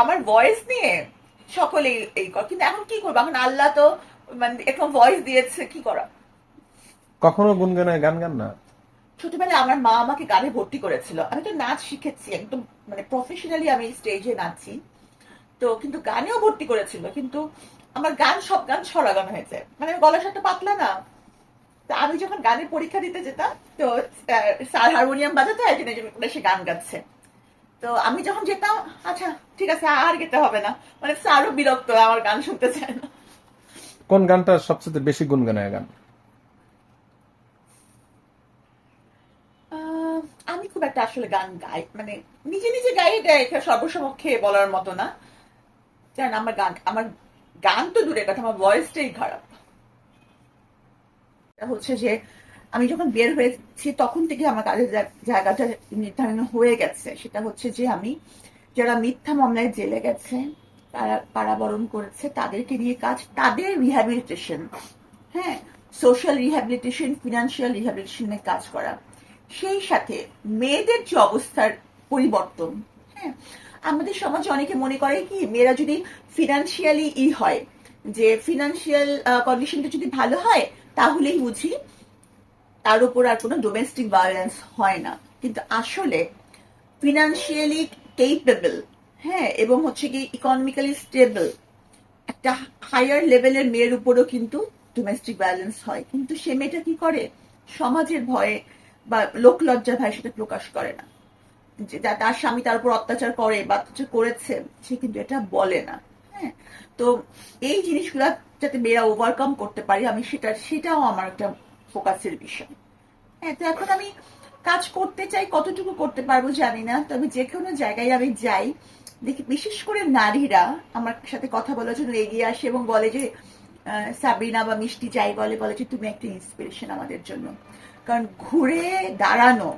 আমার ভয়েস নিয়ে সকলেই এই কর। কিন্তু এখন কি করব? এখন আল্লাহ তো মানে এরকম ভয়েস দিয়েছে কি করা? কখনো গুনগুনায় গান গান না? ছোটবেলায় আমার মা আমাকে গানে ভর্তি করেছিল। আমি তো নাচ শিখেছি একদম মানে প্রফেশনালি আমি স্টেজে নাচি। তো কিন্তু গানেও ভর্তি করেছিল কিন্তু আমার গান সব গান ছড়া গান হয়েছে মানে গলা সাথে পাতলা না। তো আমি যখন গানের পরীক্ষা দিতে যেতাম তো স্যার হারমোনিয়াম বাজাতো একজন একজন সে গান গাচ্ছে। তো আমি যখন যেতাম আচ্ছা ঠিক আছে আর গেতে হবে না। মানে স্যারও বিরক্ত আমার গান শুনতে চায় না। কোন গানটা সবচেয়ে বেশি গুনগুনায় গান? আমি খুব একটা আসলে গান গাই মানে নিজে নিজে গাই এটা সর্বসমক্ষে বলার মতো না। জান আমার গান আমার গান তো দূরের কথা আমার ভয়েসটাই খারাপ। এটা হচ্ছে যে আমি যখন বের হয়েছি, তখন থেকে আমার কাজের জায়গাটা নির্ধারণ হয়ে গেছে। সেটা হচ্ছে যে আমি, যারা মিথ্যা মামলায় জেলে গেছে, তারা কারাবরণ করেছে, তাদেরকে নিয়ে কাজ, তাদের রিহ্যাবিলিটেশন হ্যাঁ? সোশ্যাল রিহ্যাবিলিটেশন ফিনান্সিয়াল রিহ্যাবিলিটেশনের কাজ করা। সেই সাথে মেয়েদের যে অবস্থার পরিবর্তন হ্যাঁ? আমাদের সমাজে অনেকে মনে করে কি, মেয়েরা যদি ফিনান্সিয়ালি ই হয়, যে ফিনান্সিয়াল কন্ডিশনটা যদি ভালো হয়, তাহলেই বুঝি তার উপর আর কোনো ডোমেস্টিক ভায়োলেন্স হয় না। কিন্তু আসলে ফিনান্সিয়ালি কেপেবল হ্যাঁ এবং হচ্ছে কি ইকোনমিক্যালি স্টেবল একটা হায়ার লেভেলের মেয়ের উপরও কিন্তু ডোমেস্টিক ভায়োলেন্স হয়। কিন্তু সে মেয়েটা কি করে? সমাজের ভয়ে বা লোক লজ্জার ভয়ে সেটা প্রকাশ করে না। যা- তার স্বামী তার উপর অত্যাচার করে বা অত্যাচার করেছে, সে কিন্তু এটা বলে না। হ্যাঁ তো এই জিনিসগুলা যাতে মেয়েরা ওভারকাম করতে পারে, আমি সেটা, সেটাও আমার একটা ফোকাসের বিষয়। হ্যাঁ তো এখন আমি কাজ করতে চাই, কতটুকু করতে পারব জানি না, তবে যে কোনো জায়গায় আমি যাই। দেখি, বিশেষ করে নারীরা আমার সাথে কথা বলার জন্য এগিয়ে আসে এবং বলে যে সাবিনা বা মিষ্টি যাই বলে বলে যে তুমি একটা ইন্সপিরেশন আমাদের জন্য। কারণ ঘুরে দাঁড়ানো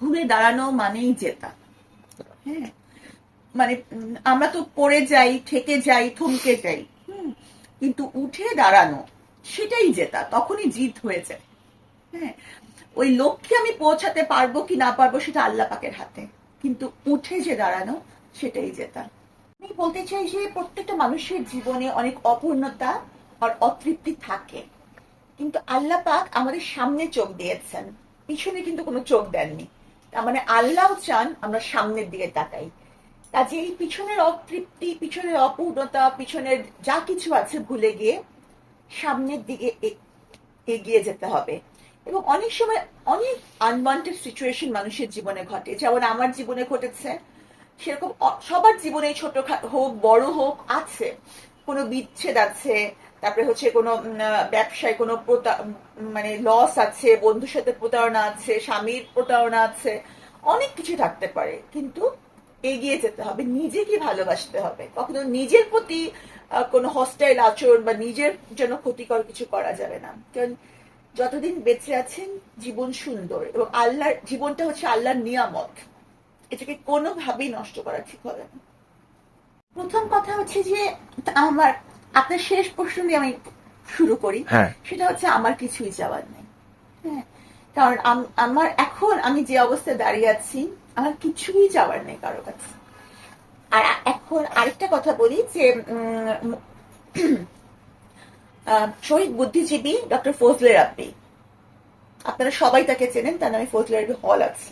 ঘুরে দাঁড়ানো মানেই জেতা। হ্যাঁ মানে আমরা তো পড়ে যাই, ঠেকে যাই, থমকে যাই কিন্তু উঠে দাঁড়ানো সেটাই জেতা, তখনই জিত হয়ে যায় হ্যাঁ ওই লক্ষ্যে আমি পৌঁছাতে পারব কি না পারব সেটা আল্লাহ পাকের হাতে। কিন্তু উঠে যে দাঁড়ানো, সেটাই জেতা। আমি বলতে চাই যে প্রত্যেকটা মানুষের জীবনে অনেক অপূর্ণতা আর অতৃপ্তি থাকে। কিন্তু আল্লাহ পাক আমাদের সামনে চোখ দিয়েছেন। পিছনে কিন্তু কোনো চোখ দেননি। তার মানে আল্লাহ চান আমরা সামনের দিকে তাকাই। কাজে এই পিছনের অতৃপ্তি, পিছনের অপূর্ণতা, পিছনের যা কিছু আছে ভুলে গিয়ে সামনের দিকে এগিয়ে যেতে হবে। এবং অনেক সময় অনেক আনওয়ান্টেড সিচুয়েশন মানুষের জীবনে ঘটে। যেমন আমার জীবনে ঘটেছে, সেরকম সবার জীবনে ছোট হোক, বড় হোক, আছে। কোনো বিচ্ছেদ আছে, তারপরে হচ্ছে কোনো ব্যবসায় কোনো মানে লস আছে, বন্ধুর সাথে প্রতারণা আছে, স্বামীর প্রতারণা আছে, অনেক কিছু থাকতে পারে। কিন্তু এগিয়ে যেতে হবে নিজেকে ভালোবাসতে হবে। কখনো নিজের প্রতি কোনো হস্টাইল আচরণ বা নিজের জন্য ক্ষতিকর কিছু করা যাবে না। কারণ যতদিন বেঁচে আছেন জীবন সুন্দর এবং আল্লাহর জীবনটা হচ্ছে আল্লাহর নিয়ামত। এটাকে কোনোভাবেই নষ্ট করা ঠিক হবে না। প্রথম কথা হচ্ছে যে আমার আপনার শেষ প্রশ্ন দিয়ে আমি শুরু করি। হ্যাঁ। সেটা হচ্ছে আমার কিছুই যাওয়ার নেই। হ্যাঁ কারণ আম- আমার এখন আমি যে অবস্থায় দাঁড়িয়ে আছি আমার কিছুই যাওয়ার নেই কারও কাছে। আর এখন আরেকটা কথা বলি যে শহীদ বুদ্ধিজীবী ডক্টর ফজলে রাব্বি আপনারা সবাই তাকে চেনেন, তার নামে ফজলে রাব্বি হল আছে।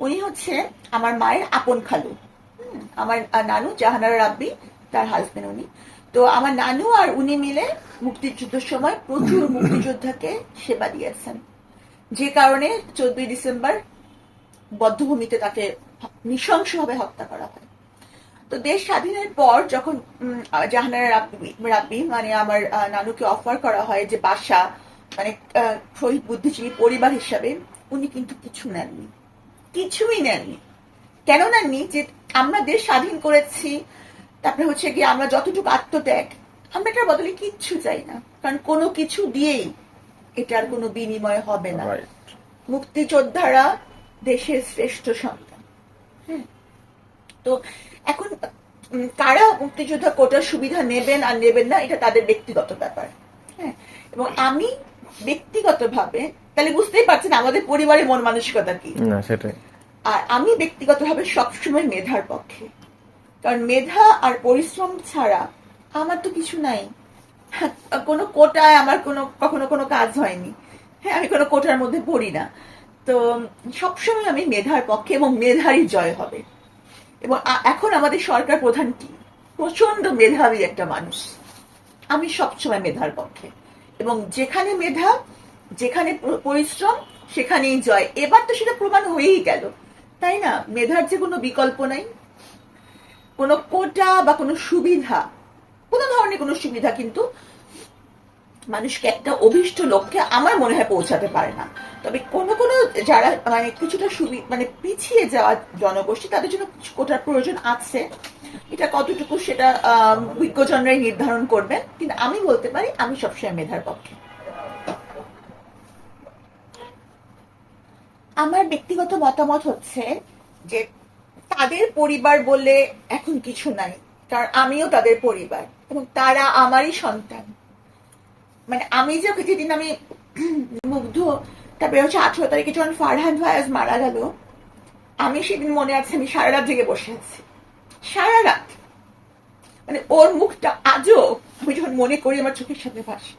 উনি হচ্ছে আমার মায়ের আপন খালু। আমার নানু জাহানারা রাব্বি, তার হাজবেন্ড উনি। তো আমার নানু আর উনি মিলে মুক্তিযুদ্ধের সময় প্রচুর মুক্তিযোদ্ধাকে সেবা দিয়েছেন। যে কারণে চোদ্দই ডিসেম্বর বদ্ধভূমিতে তাকে নৃশংসভাবে হত্যা করা হয়। তো দেশ স্বাধীনের পর যখন জাহানারা রাব্বি মানে আমার নানুকে অফার করা হয় যে বাসা মানে শহীদ বুদ্ধিজীবী পরিবার হিসাবে উনি কিন্তু কিছু নেননি। কিছুই নেননি। কেন নেননি? যে আমরা দেশ স্বাধীন করেছি তারপরে হচ্ছে গিয়ে আমরা যতটুকু আত্মত্যাগ আমরা এটার বদলে কিচ্ছু চাই না। কারণ কোনো কিছু দিয়েই এটার কোনো বিনিময় হবে না। মুক্তিযোদ্ধারা দেশের শ্রেষ্ঠ সন্তান। হ্যাঁ তো এখন কারা মুক্তিযোদ্ধা কোটার সুবিধা নেবেন আর নেবেন না এটা তাদের ব্যক্তিগত ব্যাপার। হ্যাঁ এবং আমি ব্যক্তিগতভাবে তাহলে বুঝতেই পারছেন আমাদের পরিবারের মন মানসিকতা কি। না সেটাই। আর আমি ব্যক্তিগতভাবে সবসময় মেধার পক্ষে। কারণ মেধা আর পরিশ্রম ছাড়া আমার তো কিছু নাই। কোনো কোটায় আমার কোনো কখনো কোনো কাজ হয়নি। হ্যাঁ আমি কোনো কোটার মধ্যে পড়ি না। তো সবসময় আমি মেধার পক্ষে এবং মেধারই জয় হবে। এবং এখন আমাদের সরকার প্রধান কি? প্রচণ্ড মেধাবী একটা মানুষ। আমি সবসময় মেধার পক্ষে। এবং যেখানে মেধা, যেখানে পরিশ্রম, সেখানেই জয়। এবার তো সেটা প্রমাণ হয়েই গেল। তাই না? মেধার যে কোনো বিকল্প নাই। কোনো কোটা বা কোনো সুবিধা, কোনো ধরনের কোনো সুবিধা কিন্তু মানুষকে একটা অভিষ্ট লক্ষ্যে আমার মনে হয় পৌঁছাতে পারে না। তবে কোনো কোনো যারা মানে কিছুটা সুবি মানে পিছিয়ে যাওয়া জনগোষ্ঠী, তাদের জন্য কিছু কোটার প্রয়োজন আছে। এটা কতটুকু সেটা বিজ্ঞজনরাই নির্ধারণ করবেন কিন্তু আমি বলতে পারি, আমি সবসময় মেধার পক্ষে। আমার ব্যক্তিগত মতামত হচ্ছে যে তাদের পরিবার বলে এখন কিছু নাই। কারণ আমিও তাদের পরিবার এবং তারা আমারই সন্তান। মানে আমি যে যেদিন আমি মুগ্ধ তারপরে হচ্ছে আঠেরো তারিখে যখন ফারহান ভায়াজ মারা গেল, আমি সেদিন মনে আছে আমি সারা রাত জেগে বসে আছি। সারা রাত। মানে ওর মুখটা আজও আমি যখন মনে করি আমার চোখের সামনে ভাসে।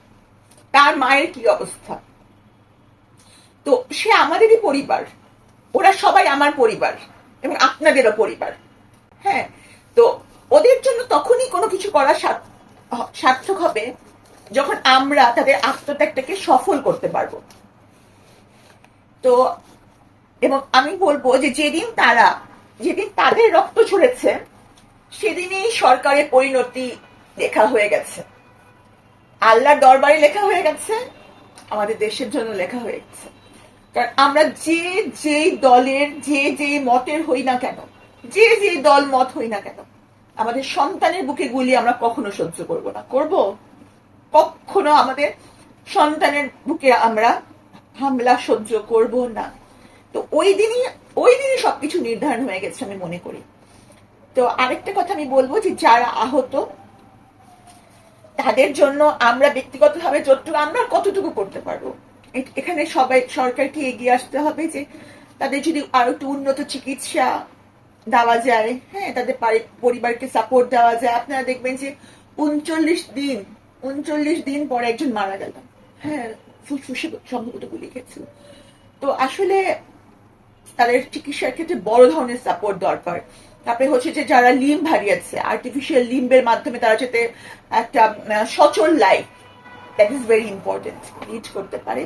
তার মায়ের কি অবস্থা? তো সে আমাদেরই পরিবার। ওরা সবাই আমার পরিবার এবং আপনাদেরও পরিবার। হ্যাঁ তো ওদের জন্য তখনই কোনো কিছু করা সার্থ- সার্থক হবে যখন আমরা তাদের আত্মত্যাগটাকে সফল করতে পারব। তো, এবং আমি বলব যে যেদিন তারা, যেদিন তাদের রক্ত ছড়েছে সেদিনই সরকারের পরিণতি লেখা হয়ে গেছে। আল্লাহর দরবারে লেখা হয়ে গেছে, আমাদের দেশের জন্য লেখা হয়ে গেছে। কারণ আমরা যে যেই দলের, যে যে মতের হই না কেন, যে যে দল মত হই না কেন, আমাদের সন্তানের বুকে গুলি আমরা কখনো সহ্য করব না। করব? কখনো আমাদের সন্তানের বুকে আমরা হামলা সহ্য করব না। তো ওই দিনই ওই দিনই সবকিছু নির্ধারণ হয়ে গেছে আমি মনে করি। তো আরেকটা কথা আমি বলব যে যারা আহত, তাদের জন্য আমরা ব্যক্তিগতভাবে যতটুকু, আমরা কতটুকু করতে পারব। এখানে সবাই, সরকারকে এগিয়ে আসতে হবে যে তাদের যদি আরও একটু উন্নত চিকিৎসা দেওয়া যায় হ্যাঁ তাদের পরিবারকে সাপোর্ট দেওয়া যায়। আপনারা দেখবেন যে উনচল্লিশ দিন উনচল্লিশ দিন পরে একজন মারা গেল। হ্যাঁ ফুসফুসে সম্ভবত গুলি খেয়েছিল তো আসলে তাদের চিকিৎসার ক্ষেত্রে বড় ধরনের সাপোর্ট দরকার। তারপরে হচ্ছে যে যারা লিম্ব হারিয়েছে আর্টিফিশিয়াল লিম্বের মাধ্যমে তারা যাতে একটা সচল life that is very important lead করতে পারে।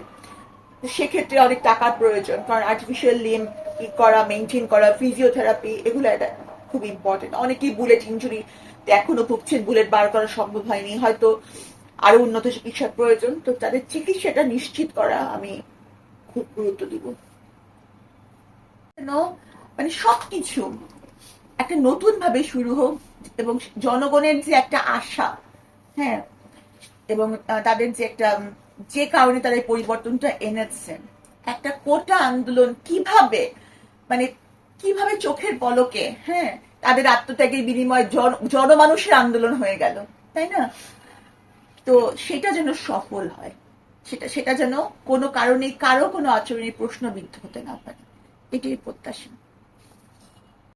সেক্ষেত্রে অনেক টাকার প্রয়োজন, কারণ আর্টিফিশিয়াল লিম্ব করা মেনটেন করা ফিজিওথেরাপি এগুলো একটা খুব ইম্পর্টেন্ট অনেকেই বুলেট ইঞ্জুরি এখনও ভুগছেন বুলেট বার করা সম্ভব হয়নি। হয়তো আরও উন্নত চিকিৎসার প্রয়োজন, তো তাদের চিকিৎসাটা নিশ্চিত করা আমি খুব গুরুত্ব দিব। মানে সবকিছু একটা নতুন ভাবে শুরু হোক এবং জনগণের যে একটা আশা হ্যাঁ এবং তাদের যে একটা যে কারণে তারা এই পরিবর্তনটা এনেছেন একটা কোটা আন্দোলন কীভাবে মানে কীভাবে চোখের পলকে হ্যাঁ তাদের আত্মত্যাগের বিনিময়ে জন, জনমানুষের আন্দোলন হয়ে গেল, তাই না? তো সেটা যেন সফল হয়। সেটা সেটা যেন কোনো কারণে, কারও কোনো আচরণের প্রশ্নবিদ্ধ হতে না পারে। এটাই প্রত্যাশা।